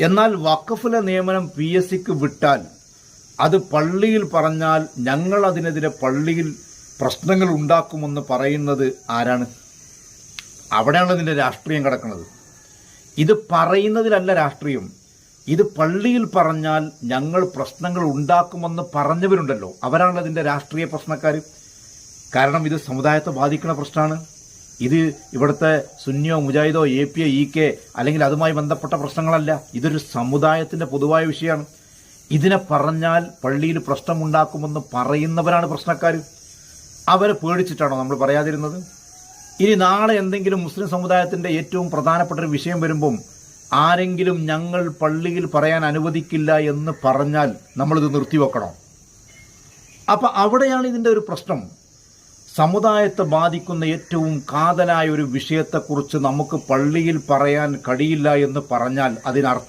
എന്നാൽ വഖഫിലെ നിയമനം P S സിക്ക് വിട്ടാൽ അത് പള്ളിയിൽ പറഞ്ഞാൽ ഞങ്ങൾ അതിനെതിരെ പള്ളിയിൽ പ്രശ്നങ്ങൾ ഉണ്ടാക്കുമെന്ന് പറയുന്നത് ആരാണ്? അവിടെയാണ് ഇതിന്റെ രാഷ്ട്രീയം കിടക്കുന്നത്. ഇത് പറയുന്നതിലല്ല രാഷ്ട്രീയം. ഇത് പള്ളിയിൽ പറഞ്ഞാൽ ഞങ്ങൾ പ്രശ്നങ്ങൾ ഉണ്ടാക്കുമെന്ന് പറഞ്ഞവരുണ്ടല്ലോ. അവരാണ് അതിന്റെ രാഷ്ട്രീയ പ്രശ്നക്കാർ കാരണം ഇത് സമുദായത്തെ ബാധിക്കുന്ന പ്രശ്നമാണ്. ഇത് ഇവിടുത്തെ സുന്നിയോ മുജാഹിദോ എ പി ഇ കെ അല്ലെങ്കിൽ അതുമായി ബന്ധപ്പെട്ട പ്രശ്നങ്ങളല്ല. ഇതൊരു സമുദായത്തിന്റെ പൊതുവായ വിഷയമാണ്. ഇതിനെ പറഞ്ഞാൽ പള്ളിയിൽ പ്രശ്നമുണ്ടാക്കുമെന്ന് പറയുന്നവരാണ് പ്രശ്നക്കാർ അവരെ പേടിച്ചിട്ടാണോ നമ്മൾ പറയാതിരുന്നത്? ഇനി നാളെ എന്തെങ്കിലും മുസ്ലിം സമുദായത്തിന്റെ ഏറ്റവും പ്രധാനപ്പെട്ട ഒരു വിഷയം വരുമ്പം ആരെങ്കിലും ഞങ്ങൾ പള്ളിയിൽ പറയാൻ അനുവദിക്കില്ല എന്ന് പറഞ്ഞാൽ നമ്മളിത് നിർത്തിവെക്കണം? അപ്പം അവിടെയാണ് ഇതിന്റെ ഒരു പ്രശ്നം. സമുദായത്തെ ബാധിക്കുന്ന ഏറ്റവും കാതലായ ഒരു വിഷയത്തെക്കുറിച്ച് നമുക്ക് പള്ളിയിൽ പറയാൻ കഴിയില്ല എന്ന് പറഞ്ഞാൽ അതിനർത്ഥം